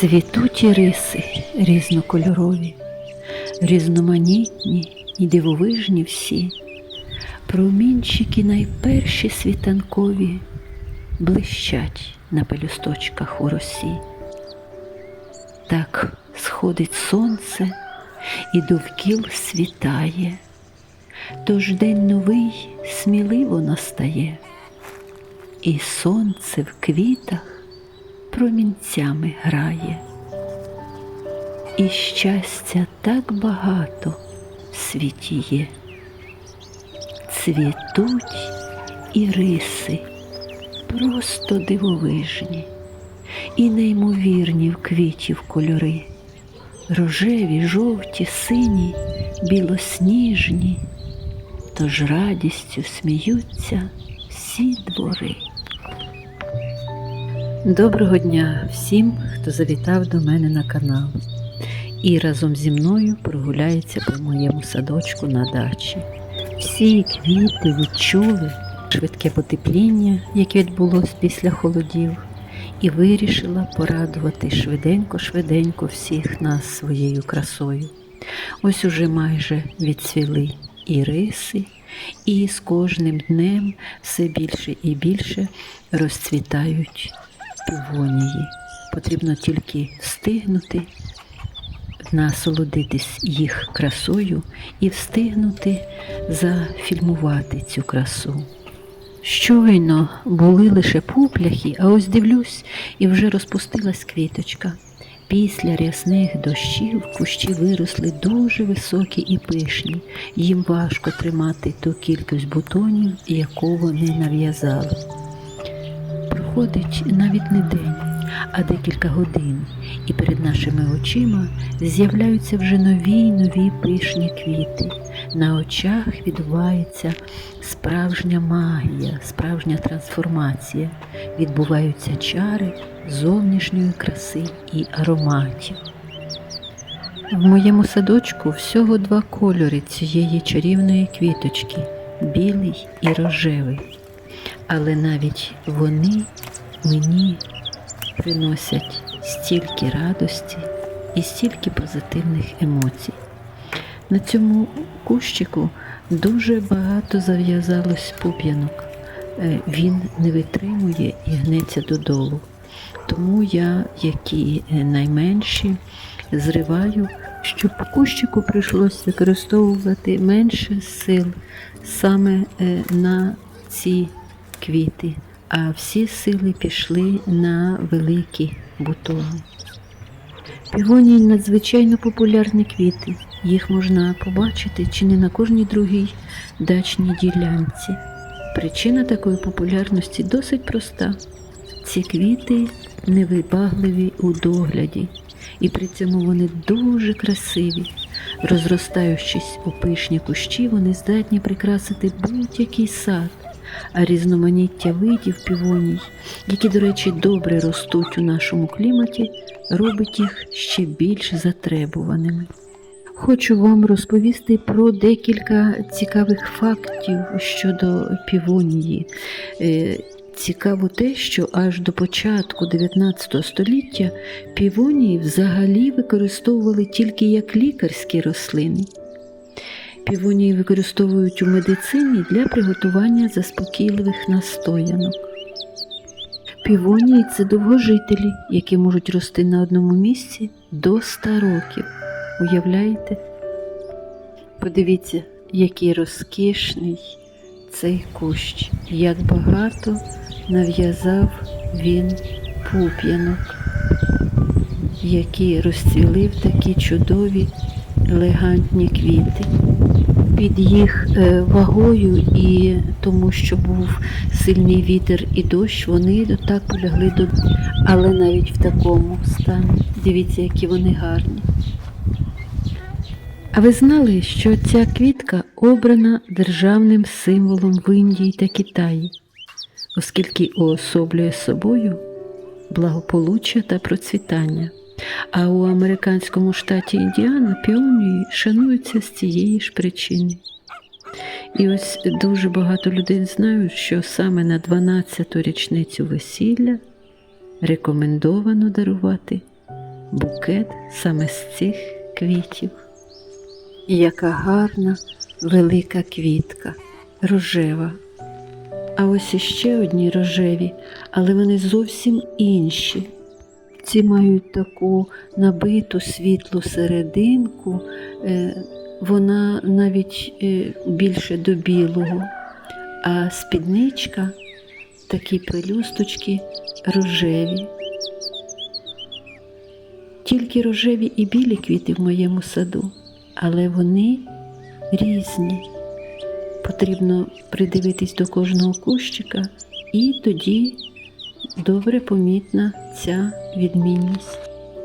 Цвітуть іриси різнокольорові, різноманітні і дивовижні всі, промінчики найперші світанкові блищать на пелюсточках у росі. Так сходить сонце і довкіл світає, тож день новий сміливо настає, і сонце в квітах промінцями грає. І щастя так багато в світі є. Цвітуть іриси, просто дивовижні, і неймовірні в квітів кольори, рожеві, жовті, сині, білосніжні, тож радістю сміються всі двори. Доброго дня всім, хто завітав до мене на канал і разом зі мною прогуляється по моєму садочку на дачі. Всі квіти відчули швидке потепління, яке відбулось після холодів, і вирішила порадувати швиденько-швиденько всіх нас своєю красою. Ось уже майже відцвіли і риси, і з кожним днем все більше і більше розцвітають півонії. Потрібно тільки встигнути насолодитись їх красою і встигнути зафільмувати цю красу. Щойно були лише пупляхи, а ось дивлюсь, і вже розпустилась квіточка. Після рясних дощів кущі виросли дуже високі і пишні, їм важко тримати ту кількість бутонів, яку вони нав'язали. Проходить навіть не день, а декілька годин, і перед нашими очима з'являються вже нові й нові пишні квіти. На очах відбувається справжня магія, справжня трансформація, відбуваються чари зовнішньої краси і ароматів. В моєму садочку всього два кольори цієї чарівної квіточки білий і рожевий. Але навіть вони мені приносять стільки радості і стільки позитивних емоцій. На цьому кущику дуже багато зав'язалось пуп'янок. Е, Він не витримує і гнеться додолу. Тому я, які е, найменші, зриваю, щоб кущику прийшлось використовувати менше сил саме е, на ці квіти, а всі сили пішли на великі бутони. Півонії надзвичайно популярні квіти. Їх можна побачити чи не на кожній другій дачній ділянці. Причина такої популярності досить проста. Ці квіти невибагливі у догляді, і при цьому вони дуже красиві. Розростаючись у пишні кущі, вони здатні прикрасити будь-який сад, а різноманіття видів півоній, які, до речі, добре ростуть у нашому кліматі, робить їх ще більш затребуваними. Хочу вам розповісти про декілька цікавих фактів щодо півонії. Е, Цікаво те, що аж до початку 19 століття півонії взагалі використовували тільки як лікарські рослини. Півонії використовують у медицині для приготування заспокійливих настоянок. Півонії це довгожителі, які можуть рости на одному місці до 100 років. Уявляєте? Подивіться, який розкішний цей кущ, як багато нав'язав він пуп'янок, які розцвіли в такі чудові елегантні квіти. Під їх е, вагою і тому, що був сильний вітер і дощ, вони так полягли до. Але навіть в такому стані. Дивіться, які вони гарні. А ви знали, що ця квітка обрана державним символом в Індії та Китаї, оскільки уособлює собою благополуччя та процвітання. А у американському штаті Індіана піонії шануються з цієї ж причини. І ось дуже багато людей знають, що саме на 12-ту річницю весілля рекомендовано дарувати букет саме з цих квітів. Яка гарна велика квітка, рожева. А ось іще одні рожеві, але вони зовсім інші. Ці мають таку набиту світлу серединку, е, вона навіть е, більше до білого, а спідничка такі пелюсточки рожеві. Тільки рожеві і білі квіти в моєму саду, але вони різні. Потрібно придивитись до кожного кущика, і тоді добре помітна ця відмінність.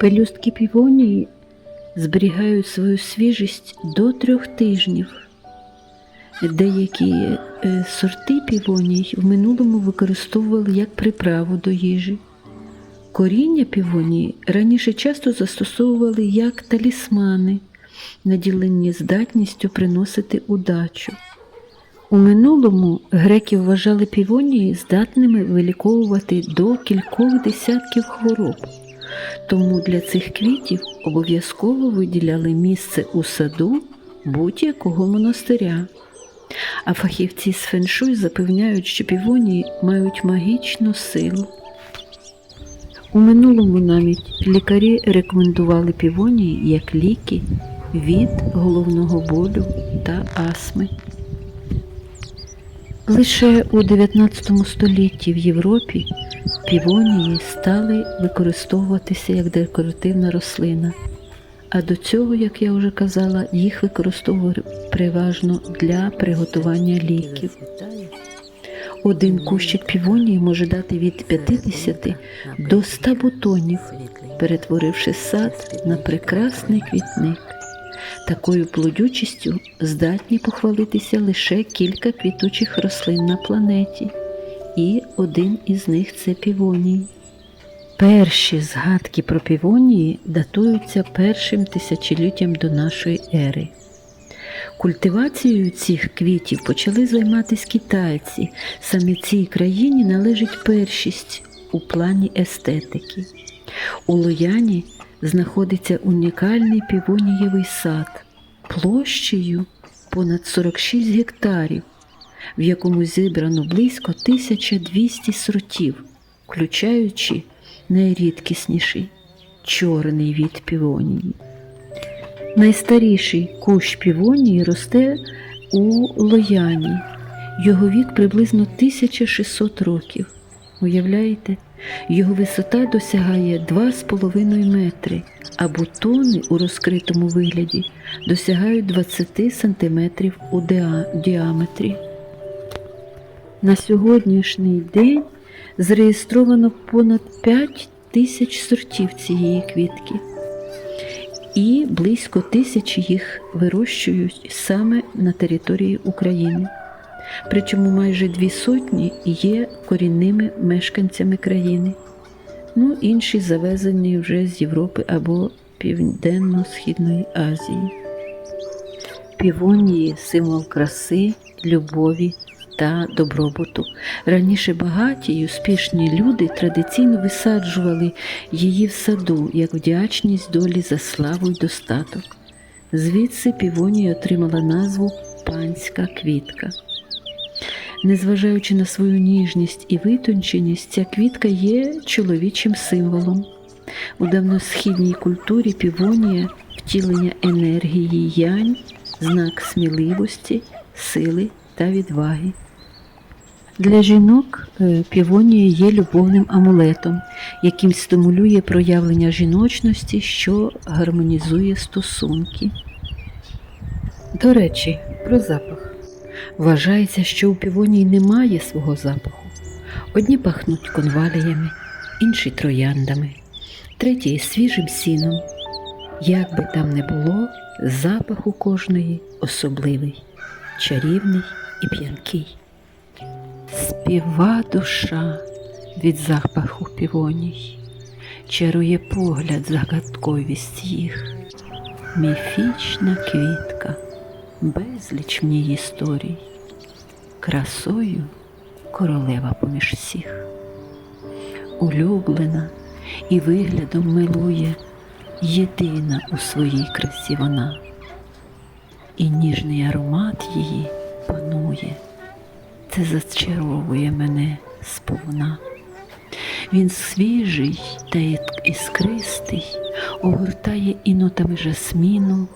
Пелюстки півонії зберігають свою свіжість до трьох тижнів. Деякі е, сорти півоній в минулому використовували як приправу до їжі. Коріння півонії раніше часто застосовували як талісмани, наділені здатністю приносити удачу. У минулому греки вважали півонії здатними виліковувати до кількох десятків хвороб, тому для цих квітів обов'язково виділяли місце у саду будь-якого монастиря. А фахівці з феншуй запевняють, що півонії мають магічну силу. У минулому навіть лікарі рекомендували півонії як ліки від головного болю та астми. Лише у 19 столітті в Європі півонії стали використовуватися як декоративна рослина, а до цього, як я вже казала, їх використовували переважно для приготування ліків. Один кущик півонії може дати від 50 до 100 бутонів, перетворивши сад на прекрасний квітник. Такою плодючістю здатні похвалитися лише кілька квітучих рослин на планеті, і один із них це півонії. Перші згадки про півонії датуються першим тисячоліттям до нашої ери. Культивацією цих квітів почали займатися китайці. Саме цій країні належить першість у плані естетики. У Лояні знаходиться унікальний півонієвий сад площею понад 46 гектарів, в якому зібрано близько 1200 сортів, включаючи найрідкісніший чорний від півонії. Найстаріший кущ півонії росте у Лояні. Його вік приблизно 1600 років. Уявляєте, його висота досягає 2,5 метри, а бутони у розкритому вигляді досягають 20 сантиметрів у діа- діаметрі. На сьогоднішній день зареєстровано понад 5 тисяч сортів цієї квітки і близько тисячі їх вирощують саме на території України. Причому майже дві сотні є корінними мешканцями країни, ну інші завезені вже з Європи або Південно-Східної Азії. Півонії символ краси, любові та добробуту. Раніше багаті й успішні люди традиційно висаджували її в саду як вдячність долі за славу й достаток. Звідси півонія отримала назву панська квітка. Незважаючи на свою ніжність і витонченість, ця квітка є чоловічим символом. У давносхідній культурі півонія втілення енергії янь, знак сміливості, сили та відваги. Для жінок е, півонія є любовним амулетом, яким стимулює проявлення жіночності, що гармонізує стосунки. До речі, про запах. Вважається, що у півонії немає свого запаху. Одні пахнуть конваліями, інші трояндами, треті свіжим сіном. Як би там не було, запах у кожної особливий, чарівний і п'янкий. Співа душа від запаху півоній, чарує погляд загадковість їх, міфічна квітка, безліч в історій, красою королева поміж всіх, улюблена і виглядом милує, єдина у своїй красі вона, і ніжний аромат її панує, це зачаровує мене сповна. Він свіжий та іскристий, огортає інотами жасміну,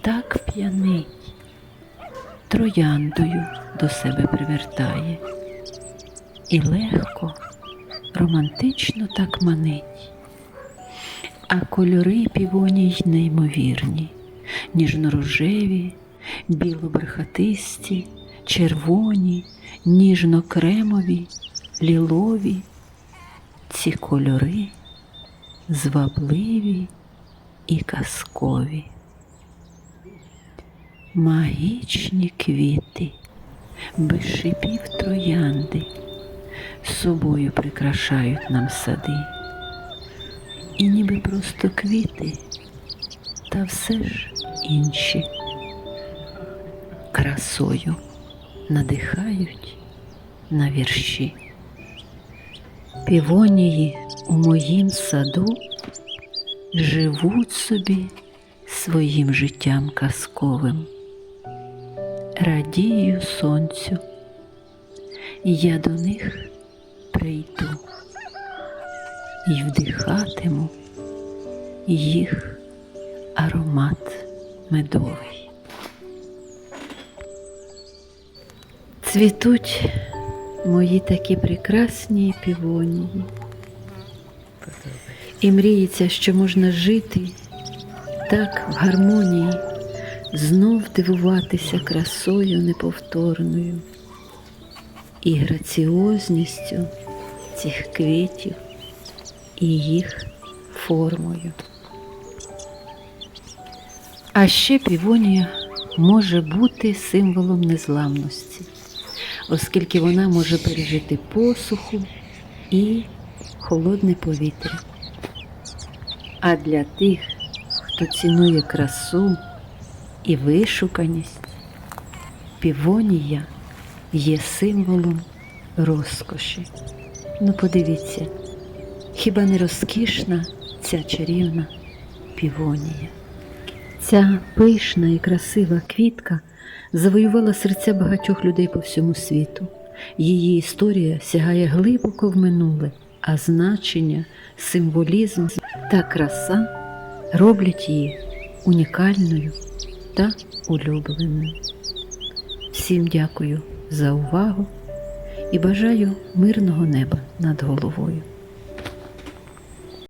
так п'янить, трояндою до себе привертає, і легко, романтично так манить, а кольори півоній неймовірні, ніжно-рожеві, біло-бархатисті, червоні, ніжно-кремові, лілові. Ці кольори звабливі і казкові. Магічні квіти, без шипів троянди, собою прикрашають нам сади. І ніби просто квіти, та все ж інші красою надихають на вірші. Півонії у моїм саду живуть собі своїм життям казковим. Радію сонцю, я до них прийду і вдихатиму їх аромат медовий. Цвітуть мої такі прекрасні півонії. І мріється, що можна жити так в гармонії, знов дивуватися красою неповторною і граціозністю цих квітів і їх формою. А ще півонія може бути символом незламності оскільки вона може пережити посуху і холодне повітря. А для тих, хто цінує красу і вишуканість, півонія є символом розкоші. Ну, подивіться, хіба не розкішна ця чарівна півонія? Ця пишна і красива квітка завоювала серця багатьох людей по всьому світу. Її історія сягає глибоко в минуле, а значення, символізм та краса роблять її унікальною та улюбленою. Всім дякую за увагу і бажаю мирного неба над головою.